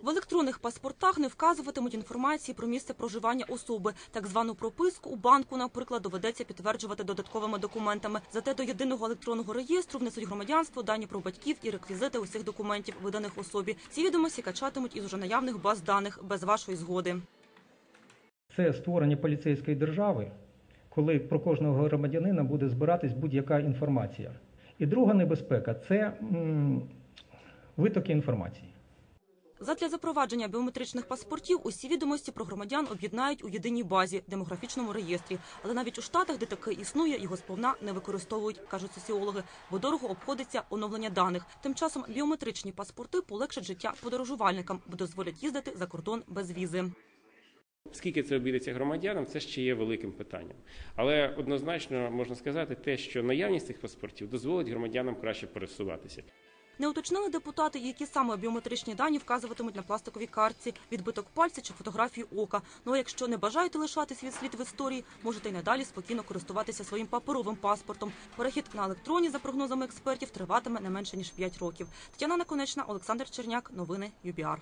В електронних паспортах не вказуватимуть інформації про місце проживання особи. Так звану прописку у банку, наприклад, доведеться підтверджувати додатковими документами. Зате до єдиного електронного реєстру внесуть громадянство, дані про батьків і реквізити усіх документів, виданих особі. Ці відомості качатимуть із уже наявних баз даних без вашої згоди. Це створення поліцейської держави, коли про кожного громадянина буде збиратись будь-яка інформація. І друга небезпека це витоки інформації. Задля запровадження біометричних паспортів усі відомості про громадян об'єднають у єдиній базі демографічному реєстрі. Але навіть у штатах, де таке існує, його сповна не використовують, кажуть соціологи, бо дорого обходиться оновлення даних. Тим часом біометричні паспорти полегшать життя подорожувальникам, бо дозволять їздити за кордон без візи. Скільки це обійдеться громадянам, це ще є великим питанням. Але однозначно можна сказати те, що наявність цих паспортів дозволить громадянам краще пересуватися. Не уточнили депутати, які саме біометричні дані вказуватимуть на пластиковій картці, відбиток пальця чи фотографію ока. Ну а якщо не бажаєте лишати свій слід в історії, можете й надалі спокійно користуватися своїм паперовим паспортом. Перехід на електроні, за прогнозами експертів, триватиме не менше ніж 5 років. Тетяна Наконечна, Олександр Черняк. Новини ЮБІАР.